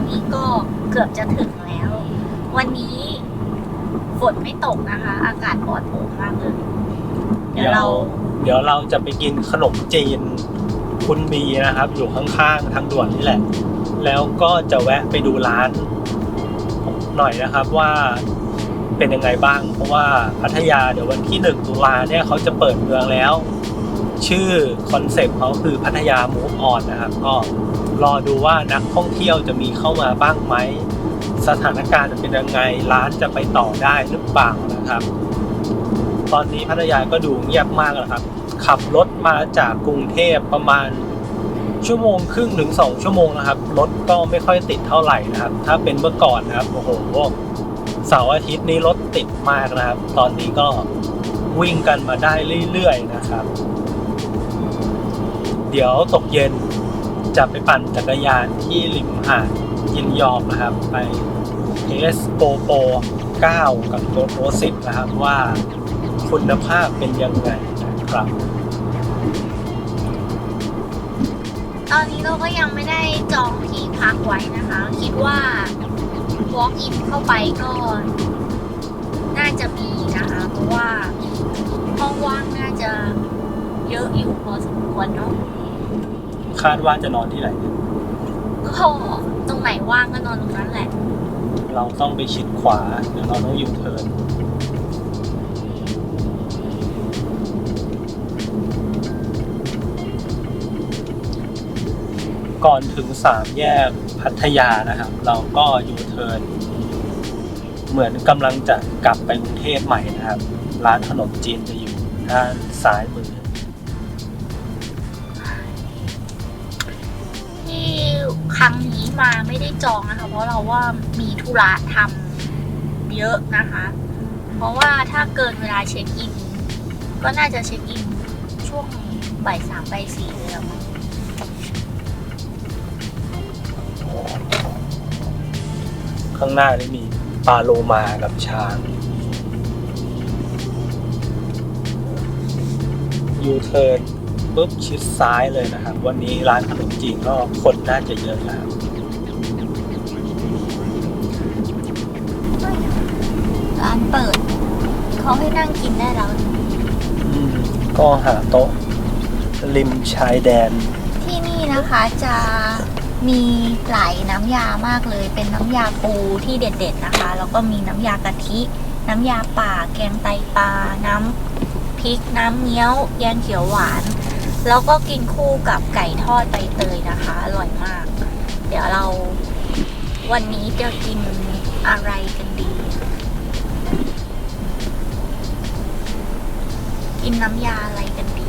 อนนี้ก็เกือบจะถึงแล้ว วันนี้ฝนไม่ตกนะคะ อากาศปลอดโปร่งมากเลยเดี๋ยวเรา เดี๋ยวเราจะไปกินขนมจีนคุณบีนะครับ อยู่ข้างๆทางด่วนนี่แหละ แล้วก็จะแวะไปดูร้าน หน่อยนะครับว่าเป็นยังไงบ้าง เพราะว่าพัทยาเดี๋ยววันที่หนึ่งตุลาเนี่ยเขาจะเปิดเมืองแล้ว ชื่อคอนเซปต์เขาคือพัทยา Move On นะครับ ก็ รอดูว่านักท่องเที่ยวจะมีเข้ามาบ้างไหม สถานการณ์จะเป็นยังไง ร้านจะไปต่อได้หรือเปล่านะครับ ตอนนี้พัทยาก็ดูเงียบมากแล้วครับ ขับรถมาจากกรุงเทพประมาณชั่วโมงครึ่งถึงสองชั่วโมงนะครับ รถก็ไม่ค่อยติดเท่าไหร่นะครับ ถ้าเป็นเมื่อก่อนนะครับ โอ้โหเสาร์อาทิตย์นี้รถติดมากนะครับ ตอนนี้ก็วิ่งกันมาได้เรื่อยๆนะครับ เดี๋ยวตกเย็น จะไปปั่นจักรยานที่ริมหาดยินยอมนะครับ ไปเทสโปโป9กับโกโป10 นะครับว่าคุณภาพเป็นยังไงนะครับ ตอนนี้เราก็ยังไม่ได้จองที่พักไว้นะคะ คิดว่า walk in เข้าไปก็น่าจะมีนะคะ เพราะว่าห้องว่างน่าจะเยอะอยู่พอสมควรเนาะ คาดว่าจะนอนที่ไหน ก็ตรงไหนว่างก็นอนตรงนั้นแหละ เราต้องไปชิดขวาเดี๋ยวเราต้องยูเทิร์นก่อนถึงสามแยกพัทยานะครับ เราก็ยูเทิร์นเหมือนกำลังจะกลับไปกรุงเทพใหม่นะครับ ร้านขนมจีนจะอยู่ด้านซ้ายมือ ครั้งนี้มาไม่ได้จองนะคะ เพราะเราว่ามีธุระทำเยอะนะคะ เพราะว่าถ้าเกินเวลาเช็คอิน ก็น่าจะเช็คอินช่วงบ่ายสามบ่ายสี่เลยแล้วมั้งข้างหน้านี่มีปลาโลมากับช้าง ยูเทิร์น ปุ๊บชิดซ้ายเลยนะครับ วันนี้ร้านขนมจีนก็คนน่าจะเยอะแล้วร้านเปิดเขาให้นั่งกินได้แล้วอืมก็หาโต๊ะ ริมชายแดน ที่นี่นะคะจะมีหลายน้ำยามากเลย เป็นน้ำยาปูที่เด็ด ๆนะคะ แล้วก็มีน้ำยากะทิ น้ำยาป่า แกงไตปลา น้ำพริก น้ำเงี้ยว แกงเขียวหวาน แล้วก็กินคู่กับไก่ทอดใบเตยนะคะ อร่อยมาก เดี๋ยวเราวันนี้จะกินอะไรกันดี กินน้ำยาอะไรกันดี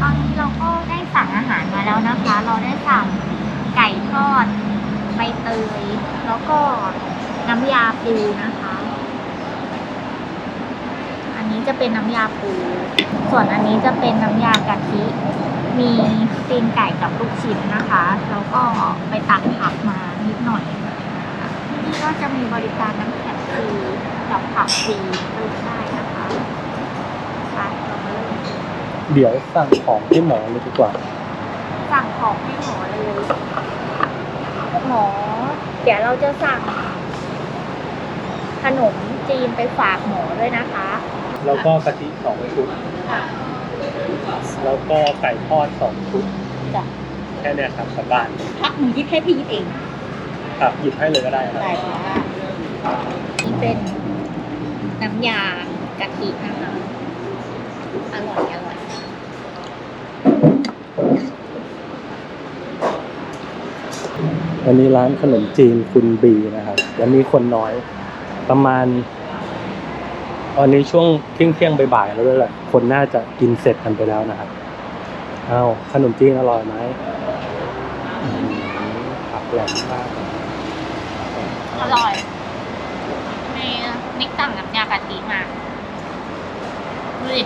ตอนนี้เราก็ได้สั่งอาหารมาแล้วนะคะ เราได้สั่งไก่ทอดใบเตย แล้วก็น้ำยาปูนะคะ อั นนี้จะเป็นน้ำยาปู ส่วนอันนี้จะเป็นน้ำยากะทิ มีตีนไก่กับลูกชิ้นนะคะ แล้วก็ไปตักผักมานิดหน่อยที่นี่ก็จะมีบริการน้ำแข็งฟรีกับผักฟรีเติมได้นะคะไปเรามาเริ่มเดี๋ยวสั่งของให้หมอเลยดีกว่า สั่งของให้หมอเลยหมอ เดี๋ยวเราจะสั่งขนมจีนไปฝากหมอด้วยนะคะ แล้วก็กะทิสองชุด ค่ะแล้วก็ไก่ทอดสองชุด จ้ะแค่เนี้ยครับกลับบ้านพักหนูยิบให้พี่ยิบเองครับหยิบให้เลยก็ได้ครับได้ค่ะนี่เป็นน้ำยากะทินะคะอร่อยอร่อยวันนี้ร้านขนมจีนคุณบีนะครับวันนี้คนน้อยประมาณ ตอนนี้ช่วงเที่ยงเที่ยงๆบ่ายๆแล้วด้วยแหละคนน่าจะกินเสร็จกันไปแล้วนะครับอ้าวขนมจีนอร่อยไหมอืมผักแหลมมากอร่อยนี่นิกสั่งน้ำยากะทิมาดูดิ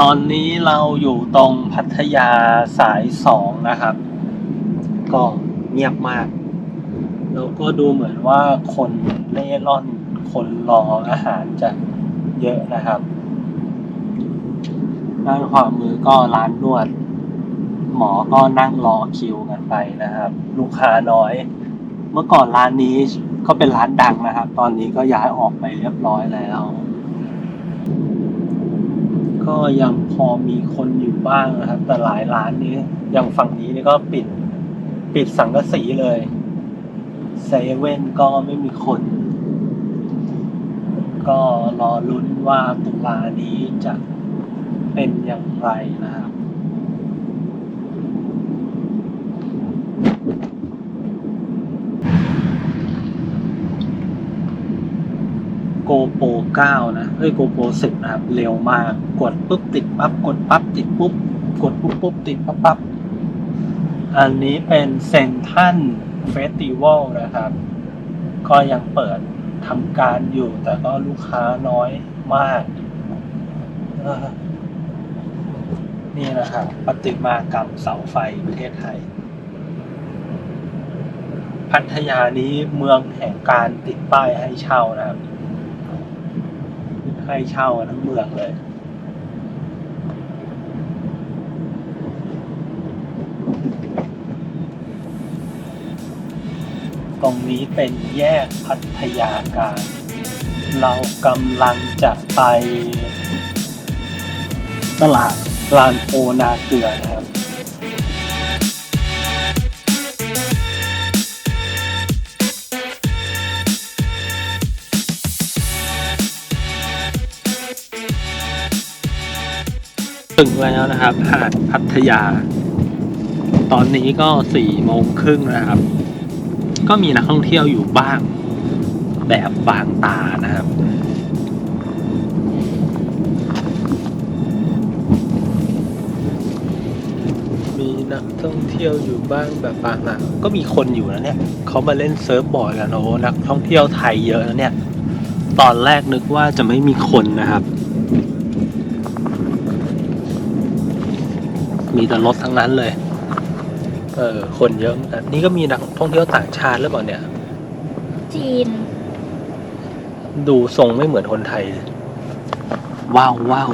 ตอนนี้เราอยู่ตรงพัทยาสายสองนะครับ ก็เงียบมาก แล้วก็ดูเหมือนว่าคนเล่ร่อนคนรออาหารจะเยอะนะครับ ด้านขวามือก็ร้านนวด หมอก็นั่งรอคิวกันไปนะครับ ลูกค้าน้อย เมื่อก่อนร้านนี้ก็เป็นร้านดังนะครับ ตอนนี้ก็ย้ายออกไปเรียบร้อยแล้ว ก็ยังพอมีคนอยู่บ้างนะครับ แต่หลายร้านนี้อย่างฝั่งนี้นี่ก็ปิด ปิดสังกะสีเลยเซเว่นก็ไม่มีคน ก็รอลุ้นว่าตุลานี้จะเป็นอย่างไรนะครับโกโปร 9 นะเอ้ยโกโปร10 นะครับ เร็วมาก กดปุ๊บติดปั๊บ กดปั๊บติดปุ๊บ กดปุ๊บปุ๊บติดปั๊บปั๊บ อันนี้เป็นเซนทันเฟสติวัลนะครับ ก็ยังเปิดทำการอยู่ แต่ก็ลูกค้าน้อยมาก นี่นะครับ ปฏิมากรรมเสาไฟประเทศไทยพัทยานี้เมืองแห่งการติดป้ายให้เช่านะครับ ให้เช่าทั้งเมืองเลยตรงนี้เป็นแยกพัทยาการ เรากำลังจะไป ตลาดลานโพนาเกลือนะครับ ถึงแล้วนะครับ หาดพัทยา ตอนนี้ก็สี่โมงครึ่งนะครับ ก็มีนักท่องเที่ยวอยู่บ้าง แบบบางตานะครับ มีนักท่องเที่ยวอยู่บ้างแบบบางตาก็มีคนอยู่นะเนี่ยเขามาเล่นเซิร์ฟบอร์ดกันโอ้นักท่องเที่ยวไทยเยอะนะเนี่ย ตอนแรกนึกว่าจะไม่มีคนนะครับ มีแต่รถทั้งนั้นเลย เออ คนเยอะเหมือนกันนี่ก็มีนักท่องเที่ยวต่างชาติหรือเปล่าเนี่ย จีน ดูทรงไม่เหมือนคนไทยเลยว้าวว้าว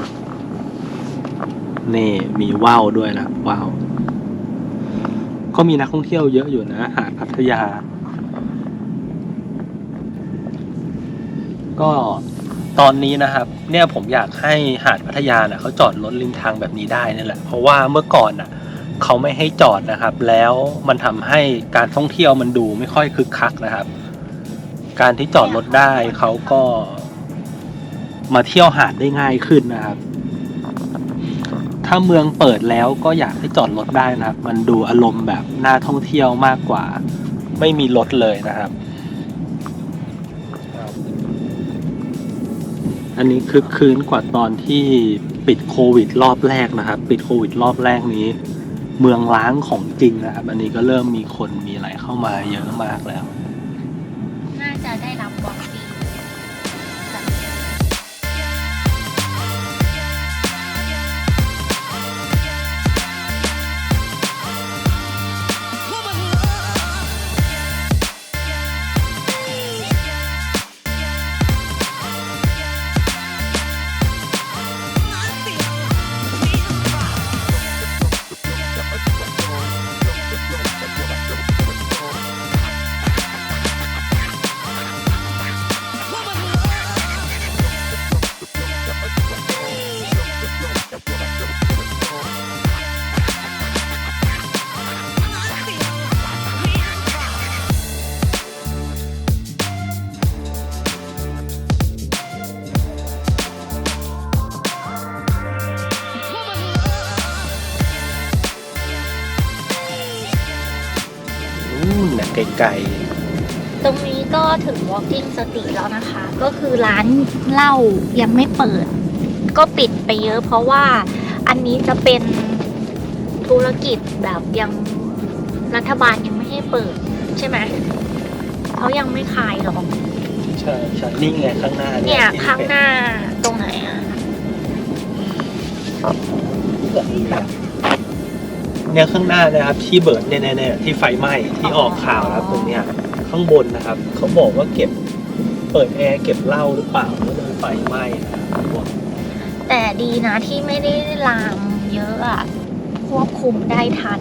นี่มีว้าวด้วยนะว้าวก็มีนักท่องเที่ยวเยอะอยู่นะหาดพัทยา ก็ ตอนนี้นะครับ เนี่ยผมอยากให้หาดพัทยาน่ะเขาจอดรถริมทางแบบนี้ได้นี่แหละ เพราะว่าเมื่อก่อนน่ะเขาไม่ให้จอดนะครับ แล้วมันทำให้การท่องเที่ยวมันดูไม่ค่อยคึกคักนะครับ การที่จอดรถได้เขาก็ มาเที่ยวหาดได้ง่ายขึ้นนะครับ ถ้าเมืองเปิดแล้วก็อยากให้จอดรถได้นะครับ มันดูอารมณ์แบบน่าท่องเที่ยวมากกว่า ไม่มีรถเลยนะครับ อันนี้คึกคืนกว่าตอนที่ปิดโควิดรอบแรกนะครับ ปิดโควิดรอบแรกนี้ เมืองล้างของจริงนะครับ อันนี้ก็เริ่มมีคนมีอะไรเข้ามาเยอะมากแล้ว น่าจะได้รับวั ไกลตรงนี้ก็ถึง walking street แล้วนะคะ ก็คือร้านเหล้ายังไม่เปิด ก็ปิดไปเยอะเพราะว่าอันนี้จะเป็นธุรกิจแบบยังรัฐบาลยังไม่ให้เปิด ใช่ไหมเขายังไม่ขายหรอกๆใช่ใช่นี่ไงข้างหน้าเนี่ยที่ข้างหน้าตรงไหนอะ เเนี่ยข้างหน้านะครับที่เบิร์ดเนี่ยเนี่ยที่ไฟไหม้ที่ออกข่าวนะครับตรงเนี้ยข้างบนนะครับเขาบอกว่าเก็บเปิดแอร์เก็บเหล้าหรือเปล่าแล้วโดนไฟไหม้นะครับแต่ดีนะที่ไม่ได้ลามเยอะอะควบคุมได้ทัน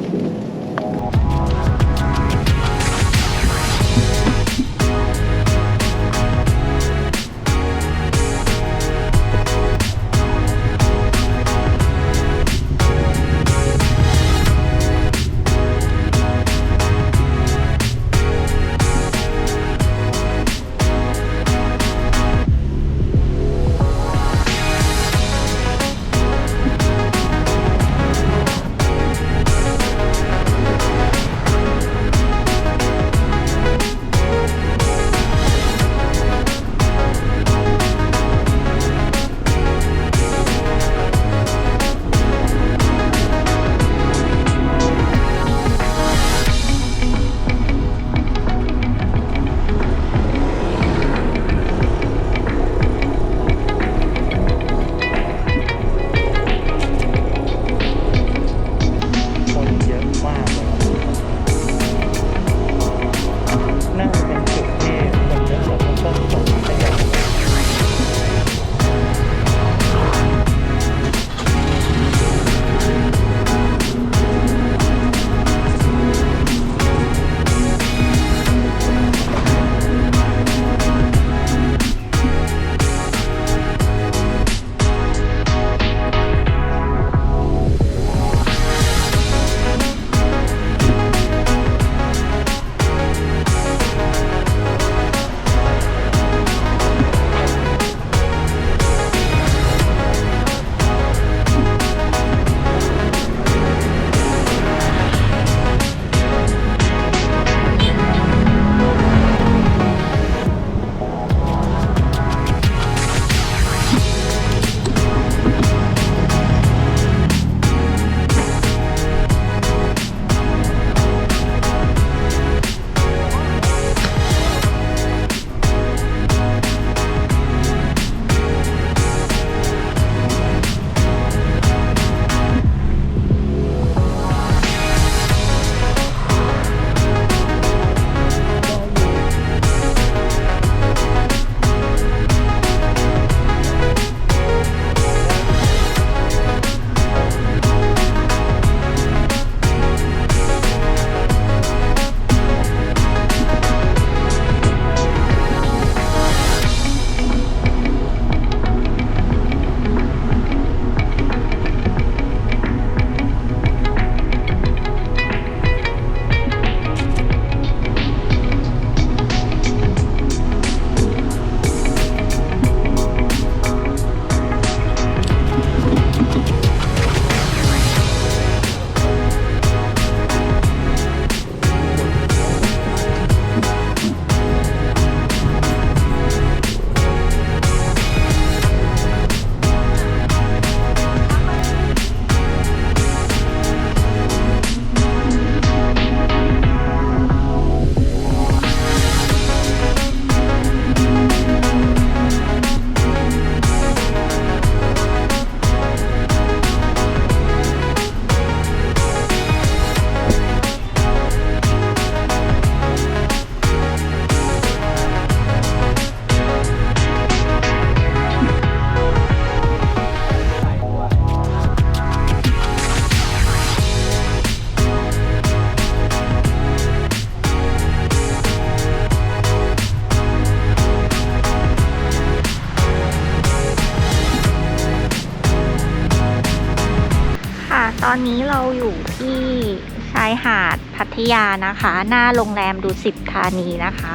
นะคะ หน้าโรงแรมดูสิบธานีนะคะ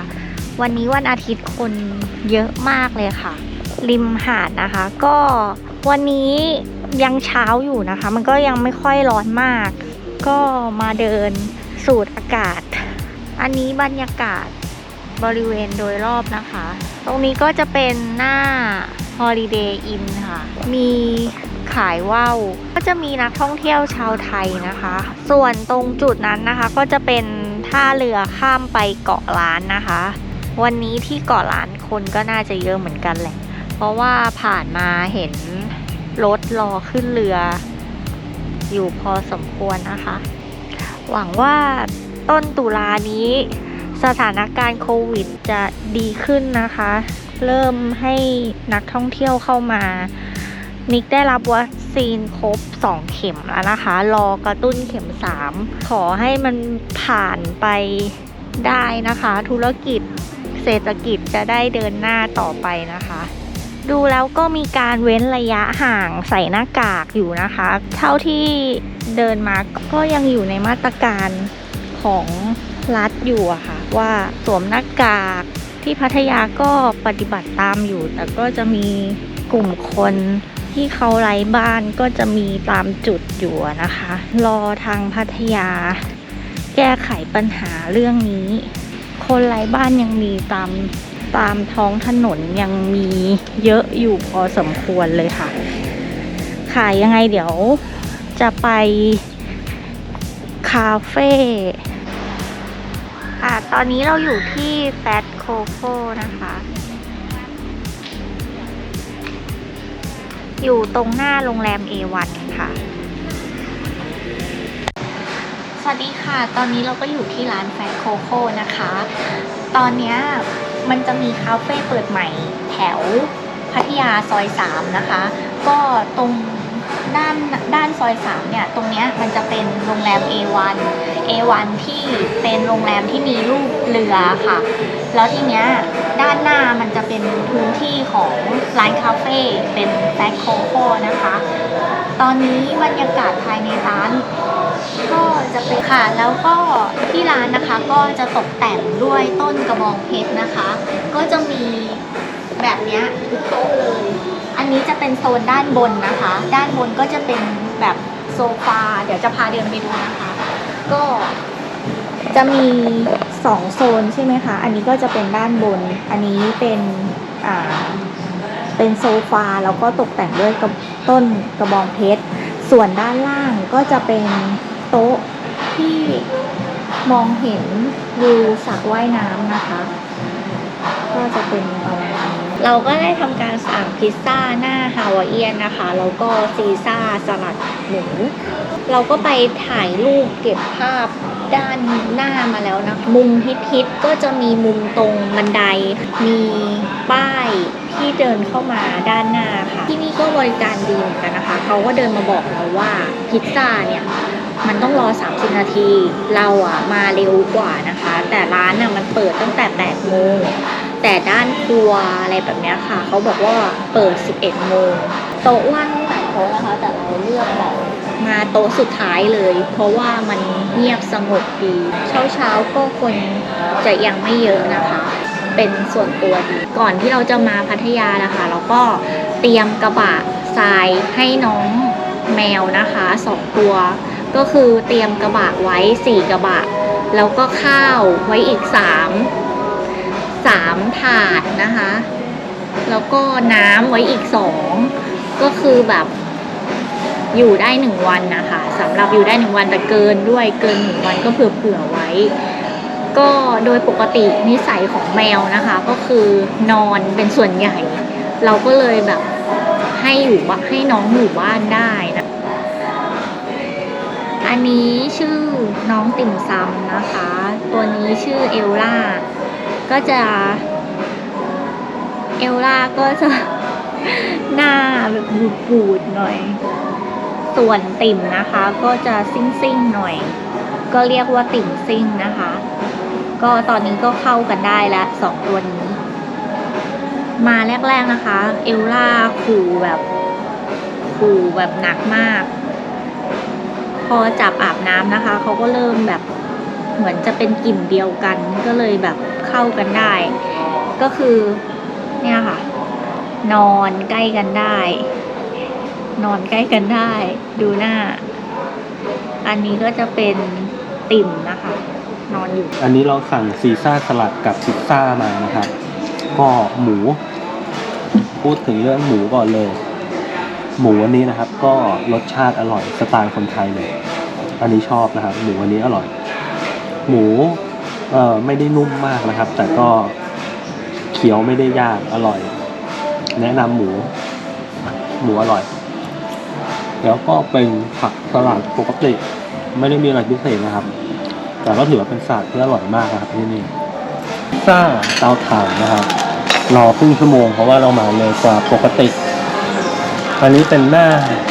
วันนี้วันอาทิตย์คนเยอะมากเลยค่ะ ริมหาดนะคะ ก็วันนี้ยังเช้าอยู่นะคะ มันก็ยังไม่ค่อยร้อนมาก ก็มาเดินสูดอากาศ อันนี้บรรยากาศบริเวณโดยรอบนะคะ ตรงนี้ก็จะเป็นหน้า Holiday Inn ค่ะ มี ขายว่าวก็จะมีนักท่องเที่ยวชาวไทยนะคะ ส่วนตรงจุดนั้นนะคะก็จะเป็นท่าเรือข้ามไปเกาะล้านนะคะ วันนี้ที่เกาะล้านคนก็น่าจะเยอะเหมือนกันแหละ เพราะว่าผ่านมาเห็นรถรอขึ้นเรือ อยู่พอสมควรนะคะ หวังว่าต้นตุลานี้สถานการณ์โควิดจะดีขึ้นนะคะ เริ่มให้นักท่องเที่ยวเข้ามา นิกได้รับวัคซีนครบ 2 เข็มแล้วนะคะ รอกระตุ้นเข็ม 3 ขอให้มันผ่านไปได้นะคะ ธุรกิจเศรษฐกิจจะได้เดินหน้าต่อไปนะคะ ดูแล้วก็มีการเว้นระยะห่างใส่หน้ากากอยู่นะคะ เท่าที่เดินมาก็ยังอยู่ในมาตรการของรัฐอยู่อะค่ะ ว่าสวมหน้ากากที่พัทยาก็ปฏิบัติตามอยู่ แต่ก็จะมีกลุ่มคน ที่เขาไร้บ้านก็จะมีตามจุดอยู่นะคะ รอทางพัทยา แก้ไขปัญหาเรื่องนี้ คนไร้บ้านยังมีตามตามท้องถนนยังมีเยอะอยู่พอสมควรเลยค่ะ ขายยังไงเดี๋ยวจะไปคาเฟ่ค่ะตอนนี้เราอยู่ที่แฟตโคโค่นะคะ อยู่ตรงหน้าโรงแรม A1 ค่ะ สวัสดีค่ะ ตอนนี้เราก็อยู่ที่ร้านแฟตโคโค่นะคะ ตอนนี้มันจะมีคาเฟ่เปิดใหม่แถวพัทยาซอย3นะคะ ก็ตรงด้านด้านซอย3เนี่ย ตรงเนี้ยมันจะเป็นโรงแรม A1 A1 ที่เป็นโรงแรมที่มีรูปเรือค่ะ แล้วทีเนี้ย ด้านหน้ามันจะเป็นพื้นที่ของร้านคาเฟ่เป็นแฟตโคโคนะคะ ตอนนี้บรรยากาศภายในร้าน ก็จะเป็นค่ะ แล้วก็ที่ร้านนะคะก็จะตกแต่งด้วยต้นกระบองเพชรนะคะ ก็จะมีแบบนี้ทุกโต๊ะเลย อันนี้จะเป็นโซนด้านบนนะคะ ด้านบนก็จะเป็นแบบโซฟา เดี๋ยวจะพาเดินไปดูนะคะ ก็ จะมีสองโซนใช่ไหมคะ อันนี้ก็จะเป็นด้านบน อันนี้เป็นอ่าเป็นโซฟาแล้วก็ตกแต่งด้วยกระต้นกระบองเพชร ส่วนด้านล่างก็จะเป็นโต๊ะที่มองเห็นวิวสระว่ายน้ำนะคะ ก็จะเป็นประมาณนี้เราก็ได้ทำการสั่งพิซซ่าหน้าฮาวายเอียนนะคะ แล้วก็ซีซ่าสลัดหมู เราก็ไปถ่ายรูปเก็บภาพ ด้านหน้ามาแล้วนะคะมุมฮิตๆก็จะมีมุมตรงบันได มีป้ายที่เดินเข้ามาด้านหน้าค่ะ ที่นี่ก็บริการดีเหมือนกันนะคะ เขาก็เดินมาบอกเราว่าพิซซ่าเนี่ยมันต้องรอ 30 นาที เราอะมาเร็วกว่านะคะ แต่ร้านอะมันเปิดตั้งแต่8โมง แต่ด้านครัวอะไรแบบนี้ค่ะ เขาบอกว่าเปิด 11 โมง โต๊ะว่างตั้งแต่โต๊ะนะคะ แต่เราเลือกแบบ มาโต๊ะสุดท้ายเลย เพราะว่ามันเงียบสงบดีเช้าเช้าๆก็คนจะยังไม่เยอะนะคะ เป็นส่วนตัวดี ก่อนที่เราจะมาพัทยานะคะ เราก็เตรียมกระบะทรายให้น้องแมวนะคะสองตัว ก็คือเตรียมกระบะไว้สี่กระบะ แล้วก็ข้าวไว้อีกสามสามถาดนะคะ แล้วก็น้ำไว้อีกสองก็คือแบบ อยู่ได้หนึ่งวันนะคะสำหรับอยู่ได้หนึ่งวันแต่เกินด้วยเกินหนึ่งวันก็เผื่อเผื่อๆไว้ ก็โดยปกตินิสัยของแมวนะคะ ก็คือนอนเป็นส่วนใหญ่ เราก็เลยแบบให้อยู่บ้าให้น้องอยู่บ้านได้นะอันนี้ชื่อน้องติ่มซำนะคะ ตัวนี้ชื่อเอลล่า ก็จะ เอลล่าก็จะหน้าแบบบูดๆหน่อย ส่วนติ่มนะคะก็จะซิ่งๆหน่อย ก็เรียกว่าติ่มซิ่งนะคะ ก็ตอนนี้ก็เข้ากันได้แล้วสองตัวนี้ มาแรกๆนะคะ เอลล่าขู่แบบขู่แบบหนักมาก พอจับอาบน้ำนะคะเขาก็เริ่มแบบเหมือนจะเป็นกลิ่นเดียวกันก็เลยแบบเข้ากันได้ ก็คือเนี่ยค่ะ นอนใกล้กันได้ นอนใกล้กันได้ ดูหน้า อันนี้ก็จะเป็นติ่มนะคะ นอนอยู่ อันนี้เราสั่งซีซ่าสลัดกับพิซซ่ามานะครับ ก็หมู พูดถึงเรื่องหมูก่อนเลย หมูอันนี้นะครับ ก็รสชาติอร่อยสไตล์คนไทยเลย อันนี้ชอบนะครับ หมูอันนี้อร่อย หมูเอ่อไม่ได้นุ่มมากนะครับ แต่ก็เคี้ยวไม่ได้ยากอร่อย แนะนำหมู หมูอร่อย แล้วก็เป็นผักสลัดปกติ ไม่ได้มีอะไรพิเศษนะครับ แต่ก็ถือว่าเป็นสลัดที่อร่อยมากนะครับที่นี่พิซซ่าเตาถ่านนะครับรอครึ่งชั่วโมงเพราะว่าเรามาเร็วกว่าปกติ อันนี้เป็นหน้า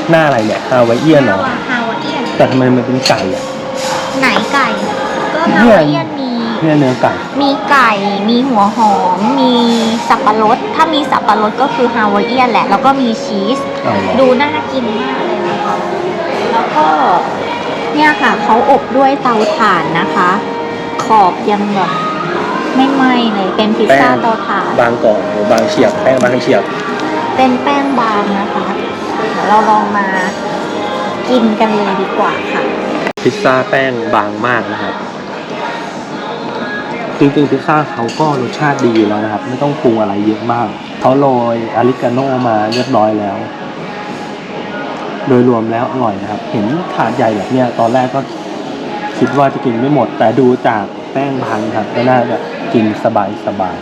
หน้าอะไรเนี่ยฮาวายเอียนเหรอฮาวาเอียนแต่ทำไมมันเป็นไก่อะไหนไก่ ก็ฮาวาเอียนมีเนี่ยเนื้อไก่ มีไก่ มีหัวหอม มีสับปะรด ถ้ามีสับปะรดก็คือฮาวายเอียนแหละ แล้วก็มีชีส ดูน่ากินมากเลยนะคะ แล้ว ก็เนี่ยค่ะเขาอบด้วยเตาถ่านนะคะ ขอบยังแบบไม่ไหม้เลยเป็นพิซซ่าเตาถ่านบางก่อนหรือบางเฉียบแป้งบางเฉียบ เป็นแป้งบางนะคะเดี๋ยวเราลองมากินกันเลยดีกว่าค่ะ พิซซ่าแป้งบางมากนะครับจริงๆพิซซ่าเขาก็รสชาติดีอยู่แล้วนะครับ ไม่ต้องปรุงอะไรเยอะมากเขาโรยอาริกาโน่มาเรียบร้อยแล้ว โดยรวมแล้วอร่อยนะครับ เห็นถาดใหญ่แบบเนี้ยตอนแรกก็คิดว่าจะกินไม่หมด แต่ดูจากแป้งพันครับก็น่าจะกินสบายสบาย